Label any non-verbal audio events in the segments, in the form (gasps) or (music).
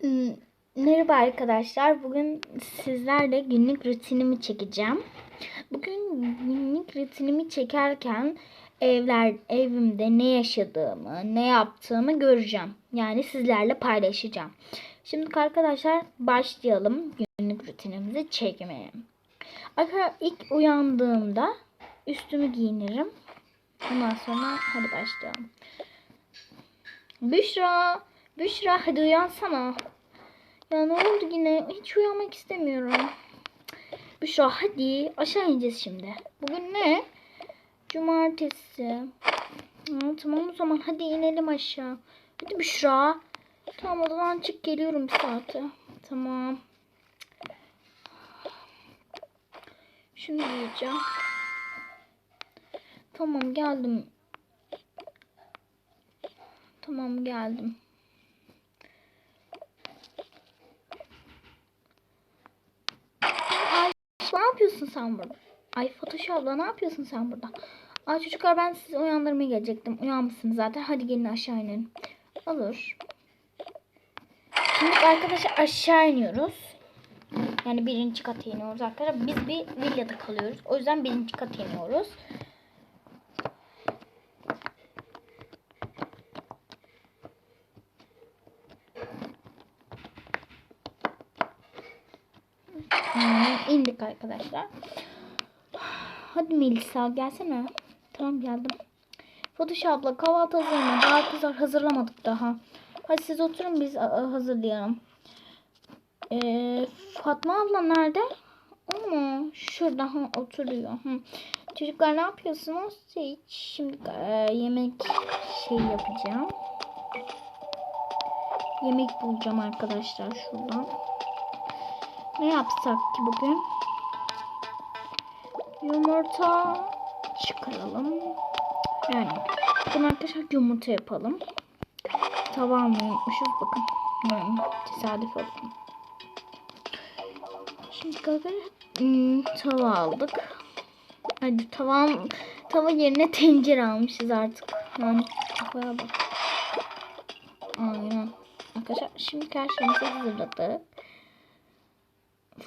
Hmm, Merhaba arkadaşlar. Bugün sizlerle günlük rutinimi çekeceğim. Bugün günlük rutinimi çekerken evler evimde ne yaşadığımı, ne yaptığımı göreceğim. Yani sizlerle paylaşacağım. Şimdi arkadaşlar başlayalım günlük rutinimizi çekmeye. Arkadaşlar ilk uyandığımda üstümü giyinirim. Ondan sonra hadi başlayalım. Büşra, Büşra hadi uyansana. Ya ne oldu yine? Hiç uyanmak istemiyorum. Büşra hadi aşağı ineceğiz şimdi. Bugün ne? Cumartesi. Ha, tamam o zaman hadi inelim aşağı. Hadi Büşra. Tamam odadan çık geliyorum bir saate. Tamam. Şunu giyeceğim. Tamam geldim. Tamam geldim. Ay ne yapıyorsun sen burada? Ay Fatoş abla ne yapıyorsun sen burada? Ay çocuklar ben sizi uyandırmaya gelecektim. Uyanmışsınız zaten. Hadi gelin aşağı inelim. Olur. Şimdi arkadaşlar aşağı iniyoruz. Yani birinci kata iniyoruz arkadaşlar. Biz bir villada kalıyoruz. O yüzden birinci kata iniyoruz. İndik arkadaşlar. Hadi Melisa gelsene. Tamam geldim. Fatoş abla kahvaltı hazırlama. Daha kızlar hazırlamadık daha. Hadi siz oturun biz hazırlayalım. Ee, Fatma abla nerede? O mu? Şurada ha, oturuyor. Hı. Çocuklar ne yapıyorsunuz? Hiç şimdi e, yemek şey yapacağım. Yemek bulacağım arkadaşlar şuradan. Ne yapsak ki bugün? Yumurta çıkaralım. Yani bugün arkadaşlar yumurta yapalım. Tava almayı unutmuşuz bakın. Yani tesadüf oldu. Şimdi arkadaşlar hmm, tava aldık. Hadi tava, tava yerine tencere almışız artık. Yani kafaya bak. Aynen. Arkadaşlar şimdi şeyimizi hazırladık.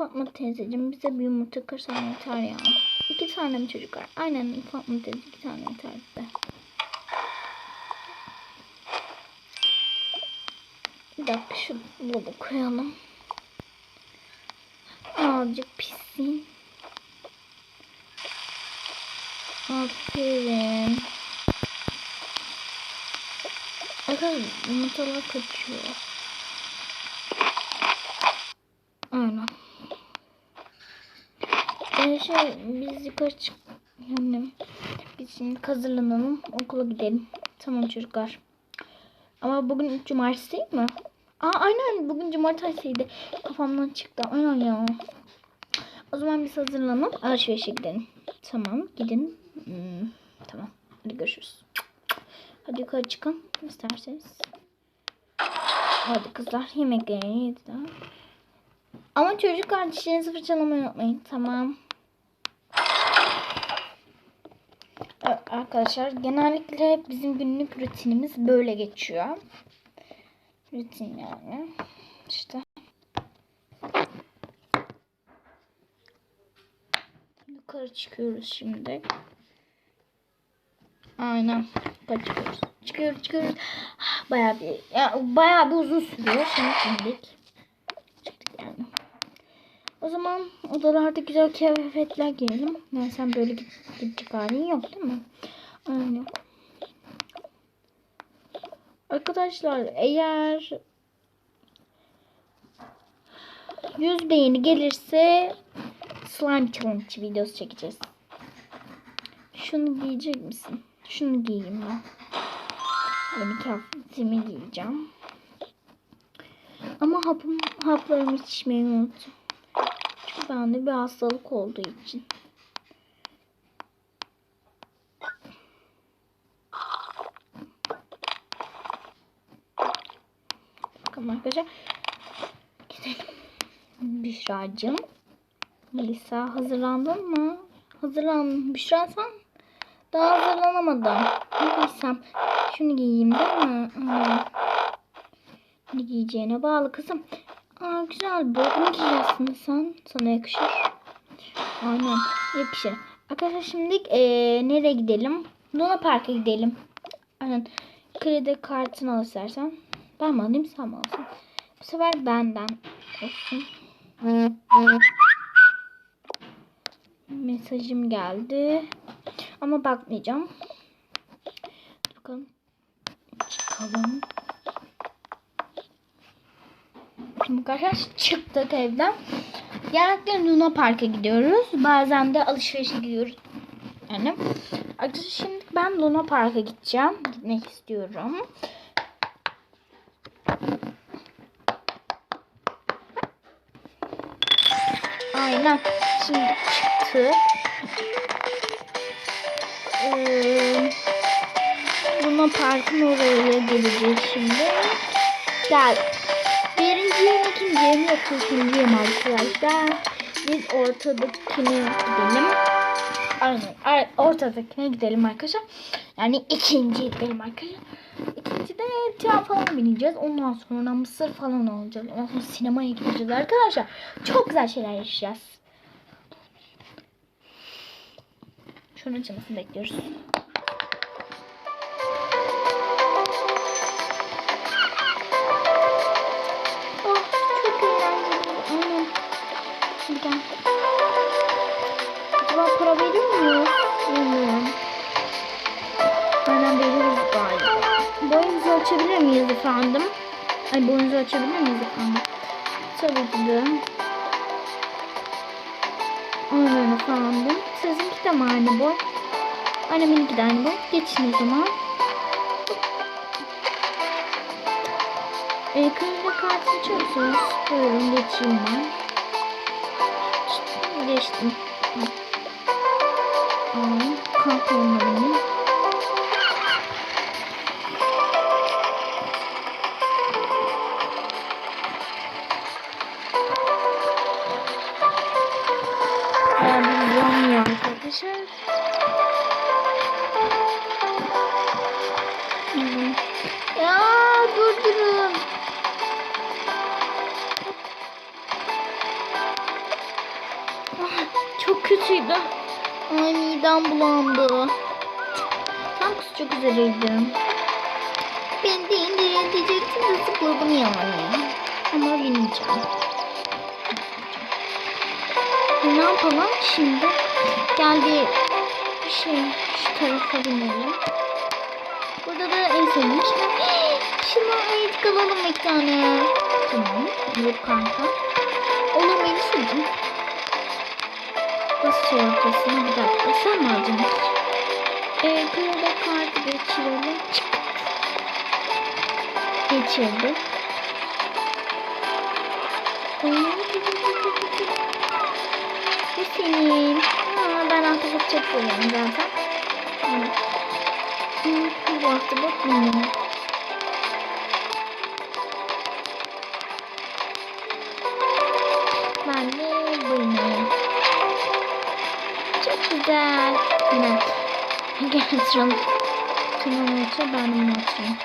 Fatma teyzeciğim bize bir yumurta kırsan yeter ya. İki tane mi çocuklar? Aynen Fatma teyze iki tane yeter bize. Bir dakika şu dolaba koyalım. Azıcık pişsin. Aferin. Arkadaşlar yumurtalar kaçıyor. Aynen. Ee, şey biz yukarı çık yani biz şimdi hazırlanalım okula gidelim. Tamam çocuklar. Ama bugün cumartesi değil mi? Aa aynen bugün cumartesiydi. Kafamdan çıktı. Aynen ya. O zaman biz hazırlanıp alışverişe gidelim. Tamam gidin. Hmm, tamam. Hadi görüşürüz. Hadi yukarı çıkın isterseniz. Hadi kızlar yemeklerini yediler. Ama çocuklar dişlerinizi fırçalamayı unutmayın. Tamam. Evet, arkadaşlar genellikle bizim günlük rutinimiz böyle geçiyor. Rutin yani. İşte. Yukarı çıkıyoruz şimdi. Aynen. Çıkıyoruz. Çıkıyoruz çıkıyoruz. Bayağı bir, ya, bayağı bir uzun sürüyor. Şimdi indik. O zaman odalarda güzel kıyafetler giyelim. Yani sen böyle gidecek halin yok değil mi? Aynen yok. Arkadaşlar eğer 100 beğeni gelirse slime challenge videosu çekeceğiz. Şunu giyecek misin? Şunu giyeyim ben. Benim kıyafetimi giyeceğim. Ama hapım, haplarımı içmeyi unuttum. Çünkü bende bir hastalık olduğu için. Bakalım arkadaşlar. Büşra'cığım. Melisa hazırlandın mı? Hazırlandım. Büşra sen? Daha hazırlanamadım. Ne giysem? Şunu giyeyim değil mi? Ne giyeceğine bağlı kızım. Aa güzel. Bunu giyeceksin sen. Sana yakışır. Aynen. Yakışır. Arkadaşlar şimdi eee, nereye gidelim? Luna Park'a gidelim. Aynen. Kredi kartını al istersen. Ben mi alayım sen mi alsın? Bu sefer benden olsun. Mesajım geldi. Ama bakmayacağım. Bakalım. Çıkalım. Şimdi arkadaşlar çıktık evden. Genellikle Luna Park'a gidiyoruz. Bazen de alışverişe gidiyoruz. Yani. Arkadaşlar şimdi ben Luna Park'a gideceğim. Gitmek istiyorum. Aynen. Şimdi çıktı. Ee, Luna Park'ın oraya geleceğiz şimdi. Gel. Birinciyim, ikinciyim, yoksa üçüncüyüm arkadaşlar. Biz ortadakine gidelim. Aynen. ay- Ortadakine gidelim arkadaşlar. Yani ikinciye gidelim arkadaşlar. İkincide tren falan bineceğiz. Ondan sonra mısır falan olacağız. Ondan sonra sinemaya gideceğiz arkadaşlar. Çok güzel şeyler yaşayacağız. Şunun açılmasını bekliyoruz. Efendim? Ay boyumuzu açabilir miyiz efendim? Tabii ki de. Aynen efendim. Sizinki de mi aynı boy? Anneminki de aynı boy. Geçin o zaman. E, kredi kartı açıyor musunuz? Buyurun geçeyim ben. Geçtim. Aa, kart onlarını. Kötüydü. Ay midem bulandı. Tam kusacak üzereydim. Ben de indirin diyecektim de zıpladım yani. Ama bineceğim. Ne yapalım şimdi? Gel bir şey şu tarafa binelim. Burada da en sevdiğim şey. (gasps) Şuna ayıcık alalım bir tane. Tamam. Yok kanka. Olur Melisa'cığım. Nasıl ortasına bir dakika. Sen mi alacaksın? Ee, kredi kartı geçirelim. Çık. Geçirdim. Bu senin. Aa, ben ahtapot çok seviyorum zaten. Bu ahtapot benim. Tamam otur ben bunu oturayım.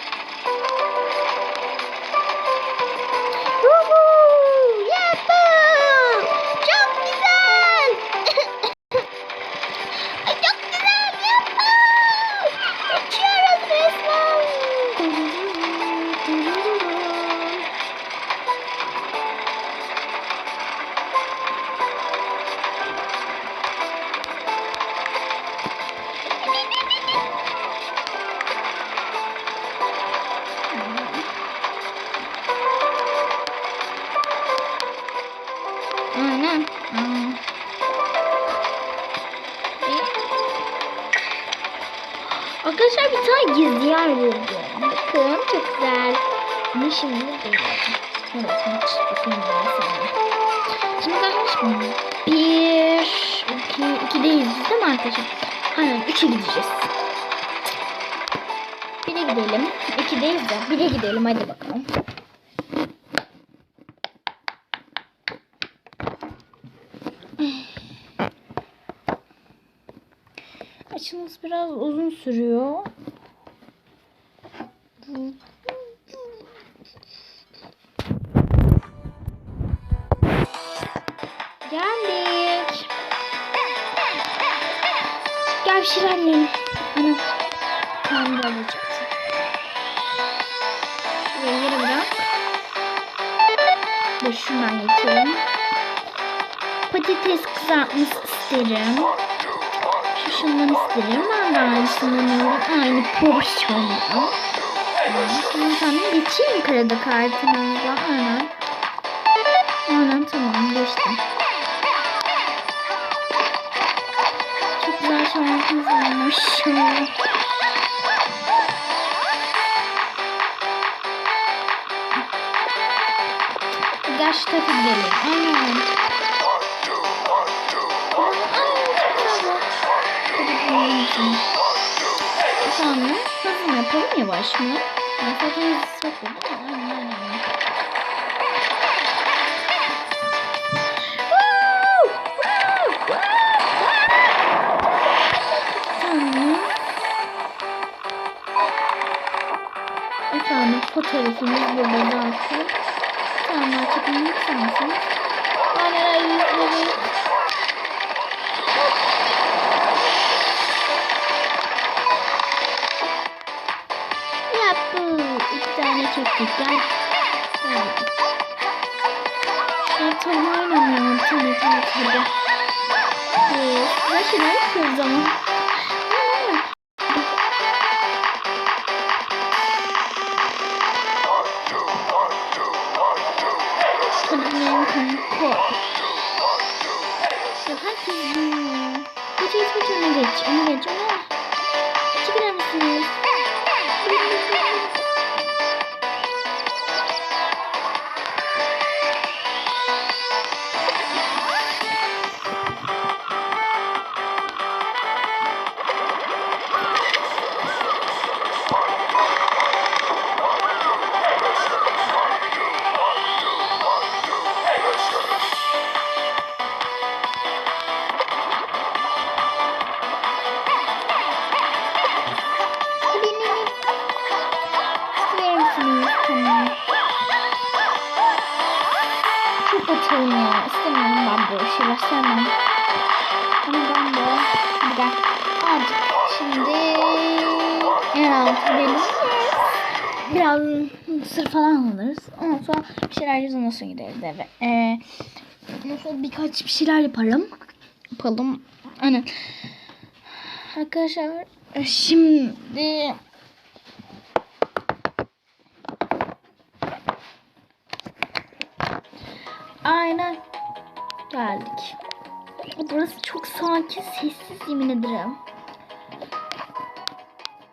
Arkadaşlar? Aynen üçe gideceğiz. Bire gidelim. İkideyiz de bire gidelim hadi bakalım. Açılması biraz uzun sürüyor. İsterim. Şu şundan isterim. Ben de aynısından alayım. Aynı porsiyonda. Tamam tamam geçeyim kredi kartınızla. Aynen. Aynen tamam geçtim. Çok güzel şarkınız varmış. Gel şu tarafa gidelim. Aynen. Efendim, hızlı yapalım yavaş mı? Ben zaten hızlı değil mi? Aynen aynen. Efendim fotoğrafımız burada zaten. Tamam çekilmek isterseniz. Kamera yüzleri. Gel. Gel. Şu tam oynamıyorum. Tamam tamam hadi. Ee, Başına yapıyoruz ama. Herkes bilmiyor. Geç geç geç öne geç. Öne geç öne. Çıkar Oturun ya. İstemiyorum ben böyle şeyler sevmem. Ben de bir dakika. Hadi. Şimdi herhalde gidelim. Biraz mısır falan alırız. Ondan sonra bir şeyler yiyeceğiz. Ondan sonra gideriz eve. Ee, ondan sonra birkaç bir şeyler yaparım. Yapalım. Aynen. Arkadaşlar şimdi geldik. Burası çok sakin, sessiz yemin ederim.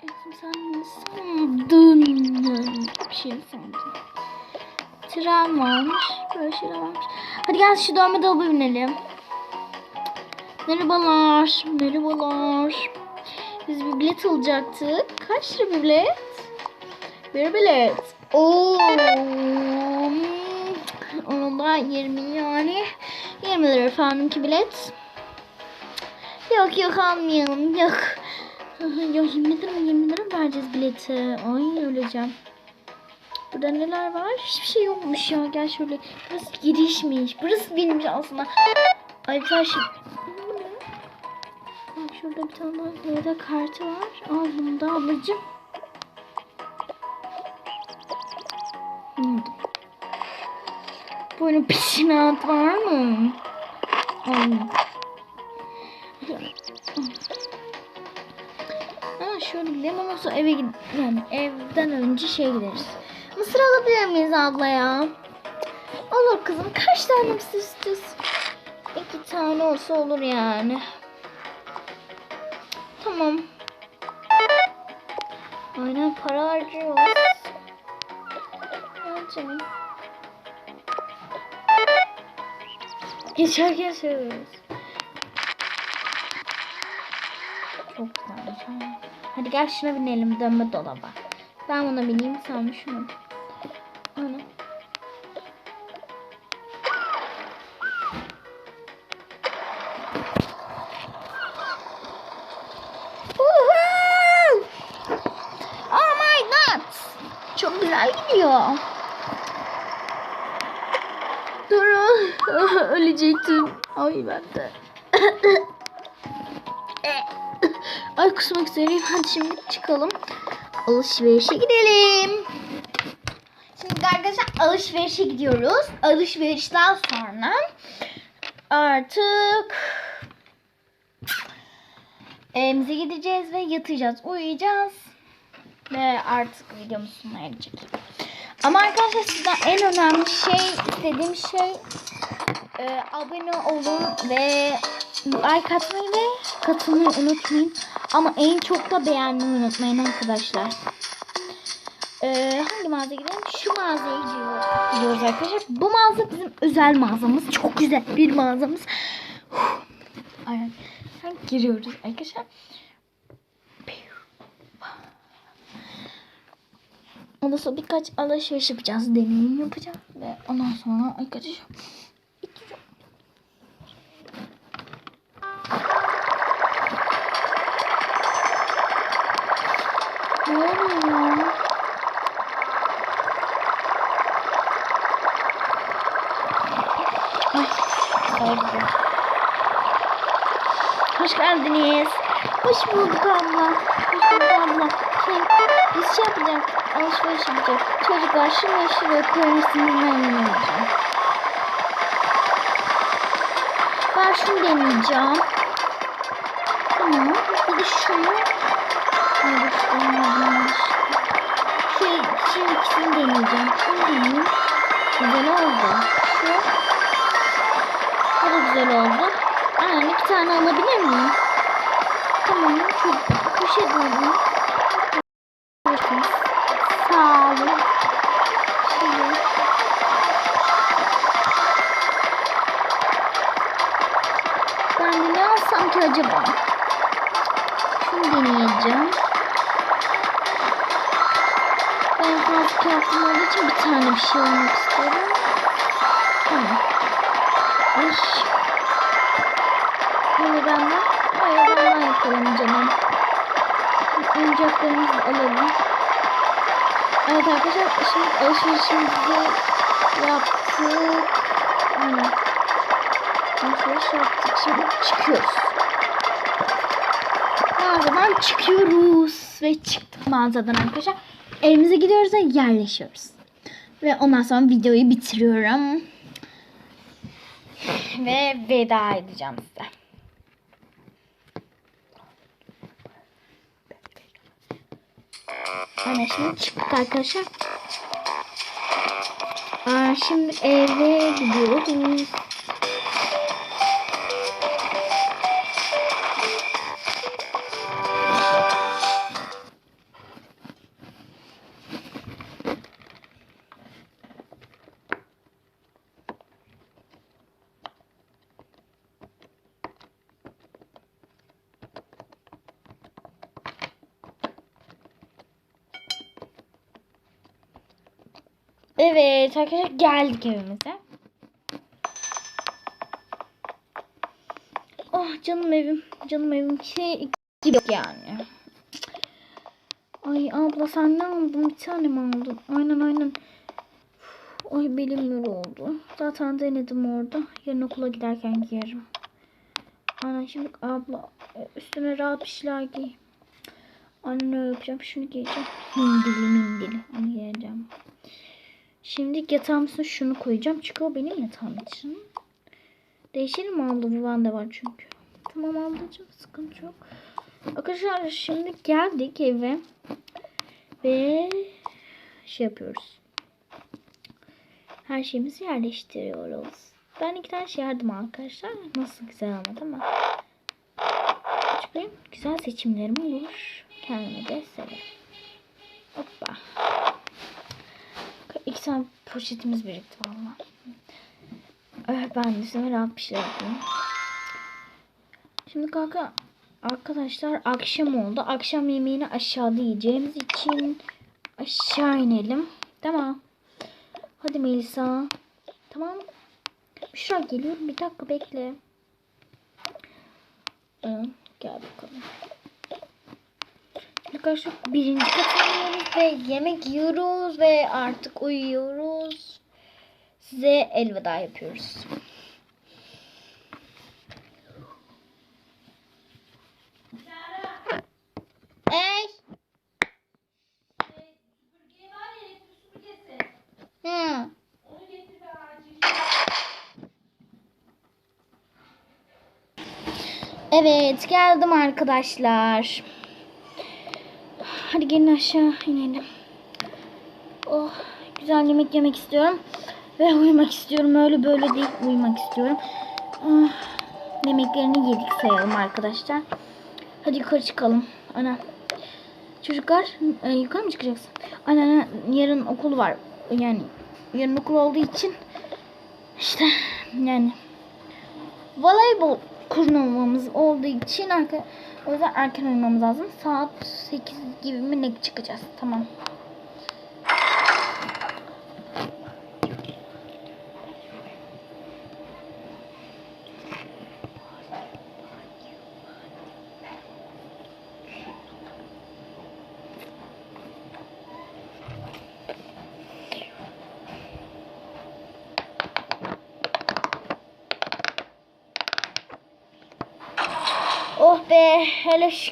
Ekim sen ne sandın? Bir şey sandın. Tren varmış. Böyle şeyler varmış. Hadi gel şu dönme dolaba binelim. Merhabalar. Merhabalar. Biz bir bilet alacaktık. Kaç lira bir bilet? Bir bilet. Oo. hmm, Onun da 20 yani. 20 lira efendim ki bilet. Yok yok almayalım. Yok. (laughs) Ya 20 lira 20 lira vereceğiz bileti. Ay öleceğim. Burada neler var? Hiçbir şey yokmuş ya. Gel şöyle. Burası girişmiş. Burası benimmiş aslında. Ay ne? Bak şurada bir tane daha kartı var. Al bunu da ablacığım. Hmm. Böyle pişinat var mı? Ay. Ha şöyle gidelim ama sonra eve gid yani evden önce şey gideriz. Mısır alabilir miyiz abla ya? Olur kızım. Kaç tane mısır istiyorsun? İki tane olsa olur yani. Tamam. Aynen para harcıyoruz. Ya canım. Geçerken söylüyoruz. Çok güzelmiş ha. Hadi gel şuna binelim dönme dolaba. Ben buna bineyim sen Alışverişe gidelim. Şimdi arkadaşlar alışverişe gidiyoruz. Alışverişten sonra artık evimize gideceğiz ve yatacağız, uyuyacağız. Ve artık videomuz sona erecek. Ama arkadaşlar sizden en önemli şey, istediğim şey e, abone olun ve like atmayı ve katılmayı unutmayın. Ama en çok da beğenmeyi unutmayın arkadaşlar. Ee, hangi mağazaya gidelim? Şu mağazaya gidiyoruz, arkadaşlar. Bu mağaza bizim özel mağazamız. Çok güzel bir mağazamız. Aynen. Giriyoruz arkadaşlar. Ondan sonra birkaç alışveriş yapacağız. Deneyim yapacağız. Ve ondan sonra arkadaşlar Hoş geldiniz. Hoş bulduk abla. Hoş bulduk abla. Şey, biz şey yapacağız. Alışveriş yapacağız. Çocuklar şunu şuraya koymasını memnun olacağım. Ben şunu deneyeceğim. Tamam. Bir de şunu. Deneyeceğim. Şey, şimdi ikisini deneyeceğim. Şunu deneyeyim. Güzel oldu. Şu. Bu da güzel oldu. Aynen iki tane alabilir miyim? Tamam. Poşet alayım. Bakın. Sağ olun. Şöyle. Ben ne alsam ki acaba? Şunu deneyeceğim. Ben fazla kıyafetim olduğu için bir tane bir şey almak istiyorum. Yapalım canım. Oyuncaklarımızı alalım. Evet arkadaşlar şimdi alışverişimizi yaptık. Aynen. Alışveriş yaptık. Şimdi çıkıyoruz. Mağazadan çıkıyoruz. Ve çıktık mağazadan arkadaşlar. Evimize gidiyoruz ve yerleşiyoruz. Ve ondan sonra videoyu bitiriyorum. Ve veda edeceğim şimdi çıktık arkadaşlar. Aa, şimdi eve gidiyoruz. Arkadaşlar geldik evimize. Oh canım evim. Canım evim. Şey gibi yani. Ay abla sen ne aldın? Bir tane mi aldın? Aynen aynen. Ay belim yoruldu. Zaten denedim orada. Yarın okula giderken giyerim. Aynen şimdi abla üstüne rahat bir şeyler giy. Aynen öyle yapacağım. Şunu giyeceğim. Mindili mindili. Onu giyeceğim. Şimdi yatağım üstüne şunu koyacağım. Çünkü o benim yatağım için. Değişelim mi abla? Bu bende var çünkü. Tamam ablacığım sıkıntı yok. Arkadaşlar şimdi geldik eve. Ve şey yapıyoruz. Her şeyimizi yerleştiriyoruz. Ben iki tane şey yardım arkadaşlar. Nasıl güzel ama değil mi? Çünkü güzel seçimlerim olur. Kendime de severim. Hoppa. İki tane poşetimiz birikti valla. Evet ben de üstüme rahat bir şey yapayım. Şimdi kanka arkadaşlar akşam oldu. Akşam yemeğini aşağıda yiyeceğimiz için aşağı inelim. Tamam. Hadi Melisa. Tamam. Büşra geliyorum. Bir dakika bekle. Hı, gel bakalım. Arkadaşlar birinci katılıyoruz ve yemek yiyoruz ve artık uyuyoruz. Size elveda yapıyoruz. Ey! Evet geldim arkadaşlar. Hadi gelin aşağı inelim. Oh güzel yemek yemek istiyorum. Ve uyumak istiyorum. Öyle böyle değil uyumak istiyorum. Ah, yemeklerini yedik sayalım arkadaşlar. Hadi yukarı çıkalım. Ana. Çocuklar e, yukarı mı çıkacaksın? Ana, yarın okul var. Yani yarın okul olduğu için işte yani voleybol kurnuvamız olduğu için arka, o yüzden erken uyumamız lazım. Saat 8 gibi mi ne çıkacağız? Tamam.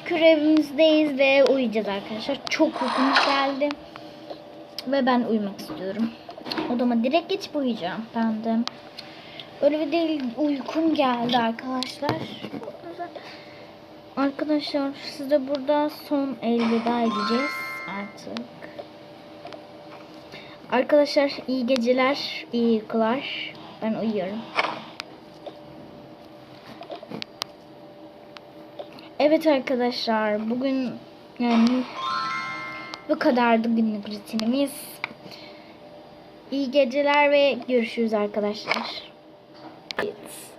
Şükür evimizdeyiz ve uyuyacağız arkadaşlar. Çok uykumuz geldi. Ve ben uyumak istiyorum. Odama direkt geçip uyuyacağım. Ben de. Öyle bir değil uykum geldi arkadaşlar. Arkadaşlar size burada son elveda edeceğiz artık. Arkadaşlar iyi geceler, iyi uykular. Ben uyuyorum. Evet arkadaşlar bugün yani bu kadardı günlük rutinimiz. İyi geceler ve görüşürüz arkadaşlar. Evet.